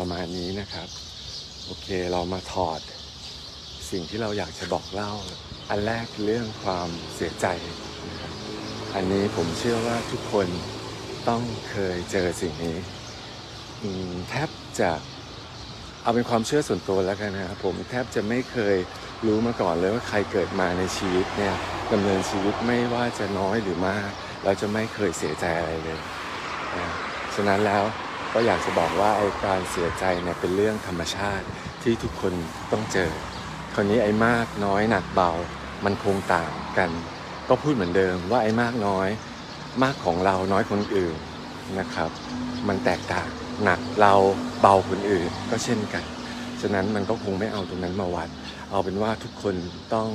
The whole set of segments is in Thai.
ประมาณนี้นะครับ โอเคเรามาถอด สิ่งที่เราอยากจะบอกเล่า อันแรกเรื่องความเสียใจ อันนี้ผมเชื่อว่าทุกคนต้องเคยเจอสิ่งนี้แทบจะเอาเป็นความเชื่อส่วนตัวแล้วกันนะครับผมแทบจะไม่เคยรู้มาก่อนเลยว่าใครเกิดมาในชีวิตเนี่ยดำเนินชีวิตไม่ว่าจะน้อยหรือมาก เราจะไม่เคยเสียใจอะไรเลยนะฉะนั้นแล้ว ก็อยากจะบอกว่าไอ้การเสียใจเนี่ยเป็นเรื่องธรรมชาติที่ทุกคนต้องเจอ คราวนี้ไอ้มากน้อยหนักเบา มันคงต่างกัน ก็พูดเหมือนเดิมว่าไอ้มากน้อย มากของเราน้อยคนอื่นนะครับ มันแตกต่างหนักเราเบาคนอื่นก็เช่นกัน ฉะนั้นมันก็คงไม่เอาตรงนั้นมาวัด เอาเป็นว่าทุกคนต้อง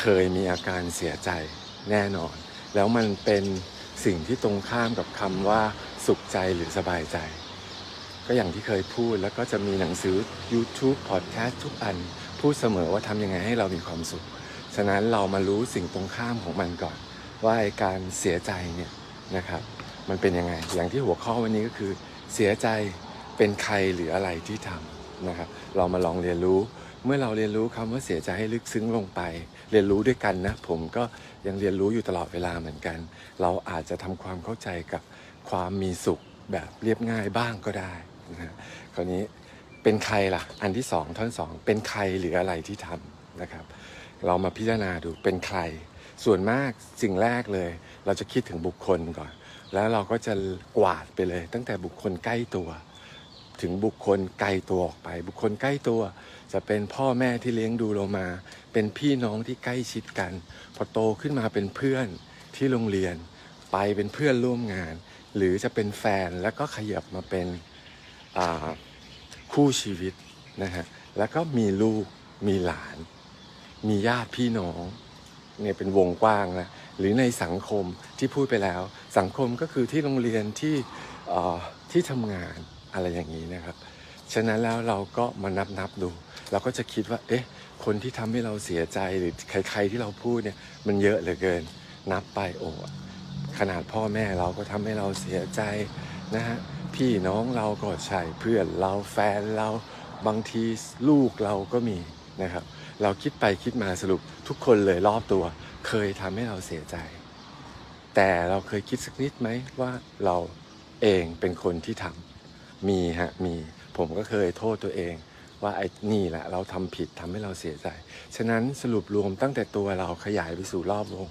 เคยมีอาการเสียใจแน่นอน แล้วมันเป็นสิ่งที่ตรงข้ามกับคำว่า สุขใจหรือสบายใจ ก็อย่างที่เคยพูดแล้วก็จะมีหนังสือ YouTube Podcast ทุกอัน พูดเสมอว่าทำยังไงให้เรามีความสุข ฉะนั้นเรามารู้สิ่งตรงข้ามของมันก่อน ว่าการเสียใจเนี่ยนะครับ มันเป็นยังไง อย่างที่หัวข้อวันนี้ก็คือ เสียใจเป็นใครหรืออะไรที่ทำนะครับ เรามาลองเรียนรู้เมื่อเราเรียนรู้คำว่าเสียใจให้ลึกซึ้งลงไป เรียนรู้ด้วยกันนะ ผมก็ยังเรียนรู้อยู่ตลอดเวลาเหมือนกัน เราอาจจะทำความเข้าใจกับ ความมีสุขแบบเรียบง่ายบ้างก็ได้นะฮะคราวนี้เป็นใครล่ะ อันที่สองท่อนสองเป็นใครหรืออะไรที่ทำนะครับ เรามาพิจารณาดูเป็นใคร ส่วนมากสิ่งแรกเลย เราจะคิดถึงบุคคลก่อน แล้วเราก็จะกวาดไปเลย ตั้งแต่บุคคลใกล้ตัว ถึงบุคคลไกลตัวออกไป บุคคลใกล้ตัว จะเป็นพ่อแม่ที่เลี้ยงดูเรามา เป็นพี่น้องที่ใกล้ชิดกัน พอโตขึ้นมาเป็นเพื่อนที่โรงเรียน ไปเป็นเพื่อนร่วมงาน หรือจะเป็นแฟนแล้วก็ขยับมาเป็นคู่ชีวิตนะฮะแล้วก็มีลูกมีหลาน มีญาติพี่น้องเนี่ยเป็นวงกว้างนะหรือในสังคมที่พูดไปแล้ว สังคมก็คือที่โรงเรียนที่ที่ทำงานอะไรอย่างนี้นะครับฉะนั้นแล้วเราก็มานับนับดู เราก็จะคิดว่า เอ๊ะ คนที่ทำให้เราเสียใจหรือใครๆที่เราพูดเนี่ย มันเยอะเหลือเกิน นับไปโอ้ ขนาดพ่อแม่เราก็ทำให้เราเสียใจนะฮะพี่น้องเราก็ใช่เพื่อนเราแฟนเราบางทีลูกเราก็มีนะครับ เราคิดไปคิดมาสรุปทุกคนเลยรอบตัว เคยทำให้เราเสียใจ แต่เราเคยคิดสักนิดไหมว่าเราเองเป็นคนที่ทำมีฮะมีผมก็เคยโทษตัวเอง ว่าไอ้นี่แหละ เราทำผิดทำให้เราเสียใจ ฉะนั้นสรุปรวมตั้งแต่ตัวเราขยายไปสู่รอบวง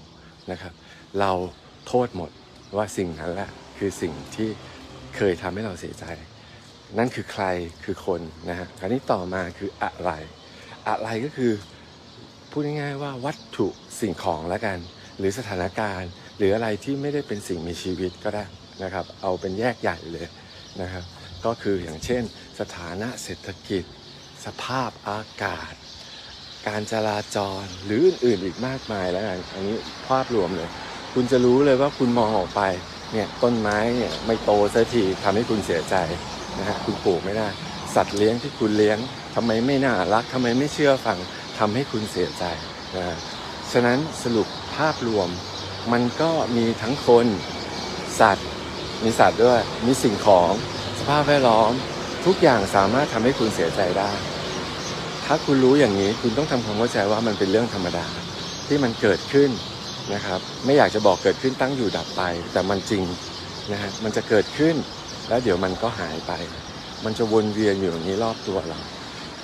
นะครับ เรา โทษหมดว่าสิ่งนั้นแหละคือสิ่งที่เคยทำให้เราเสียใจ นั่นคือใครคือคนนะฮะคราวนี้ต่อมาคืออะไร อะไรก็คือพูดง่ายๆว่าวัตถุสิ่งของแล้วกัน หรือสถานการณ์ หรืออะไรที่ไม่ได้เป็นสิ่งมีชีวิตก็ได้นะครับ เอาเป็นแยกใหญ่เลยนะครับ ก็คืออย่างเช่น สถานะเศรษฐกิจ สภาพอากาศ การจราจรหรืออื่นๆอีกมากมายแล้วกันอันนี้ภาพรวมเลย คุณจะรู้เลยว่าคุณมองออกไปเนี่ยต้นไม้เนี่ยไม่โตสักทีทำให้คุณเสียใจนะฮะคุณปลูกไม่ได้ สัตว์เลี้ยงที่คุณเลี้ยงทำไมไม่น่ารักทำไมไม่เชื่อฟังทำให้คุณเสียใจนะฮะฉะนั้นสรุปภาพรวมมันก็มีทั้งคนสัตว์ มีสัตว์ด้วย มีสิ่งของสภาพแวดล้อม ทุกอย่างสามารถทำให้คุณเสียใจได้ ถ้าคุณรู้อย่างนี้คุณต้องทำความเข้าใจว่ามันเป็นเรื่องธรรมดาที่มันเกิดขึ้น นะครับ ไม่อยากจะบอกเกิดขึ้นตั้งอยู่ดับไป แต่มันจริงนะฮะมันจะเกิดขึ้น แล้วเดี๋ยวมันก็หายไป มันจะวนเวียนอยู่อย่างนี้รอบตัวเรา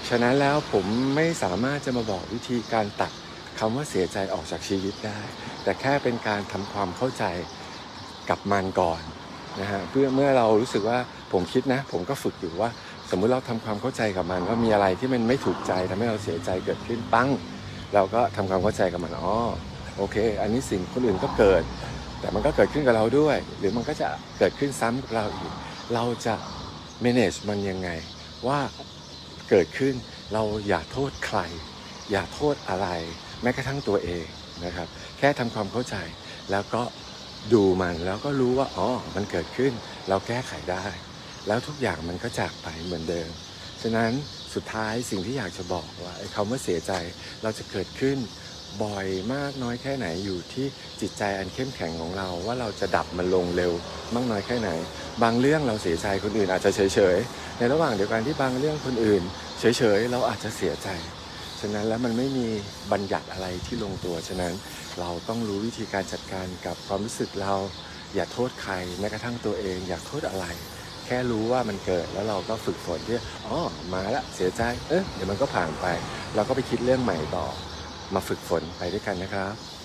ฉะนั้นแล้วผมไม่สามารถจะมาบอกวิธีการตัดคำว่าเสียใจออกจากชีวิตได้ แต่แค่เป็นการทำความเข้าใจกับมันก่อนนะฮะเพื่อเมื่อเรารู้สึกว่าผมคิดนะ ผมก็ฝึกอยู่ว่า สมมุติเราทำความเข้าใจกับมันว่ามีอะไรที่มันไม่ถูกใจทำให้เราเสียใจเกิดขึ้นปั้ง เราก็ทำความเข้าใจกับมันอ๋อ โอเค อันนี้สิ่งคนอื่นก็เกิด แต่มันก็เกิดขึ้นกับเราด้วย หรือมันก็จะเกิดขึ้นซ้ำกับเราอีก เราจะ manage มันยังไง ว่าเกิดขึ้นเราอย่าโทษใคร อย่าโทษอะไร แม้กระทั่งตัวเองนะครับ แค่ทำความเข้าใจแล้วก็ดูมันแล้วก็รู้ว่าอ๋อมันเกิดขึ้น เราแก้ไขได้ แล้วทุกอย่างมันก็จากไปเหมือนเดิม ฉะนั้นสุดท้ายสิ่งที่อยากจะบอกว่าไอ้คำว่าเสียใจเราจะเกิดขึ้น บ่อยมากน้อยแค่ไหนอยู่ที่จิตใจอันเข้มแข็งของเราว่าเราจะดับมันลงเร็วมากน้อยแค่ไหน บางเรื่องเราเสียใจคนอื่นอาจจะเฉยๆ ในระหว่างเดียวกันที่บางเรื่องคนอื่น เฉยๆ เราอาจจะเสียใจ ฉะนั้นแล้วมันไม่มีบัญญัติอะไรที่ลงตัว ฉะนั้นเราต้องรู้วิธีการจัดการกับความรู้สึกเรา อย่าโทษใครแม้กระทั่งตัวเองอย่าโทษอะไร แค่รู้ว่ามันเกิดแล้วเราก็ฝึกฝนที่อ๋อมาละเสียใจเอ๊ะเดี๋ยวมันก็ผ่านไป เราก็ไปคิดเรื่องใหม่ต่อ มาฝึกฝนไปด้วยกันนะครับ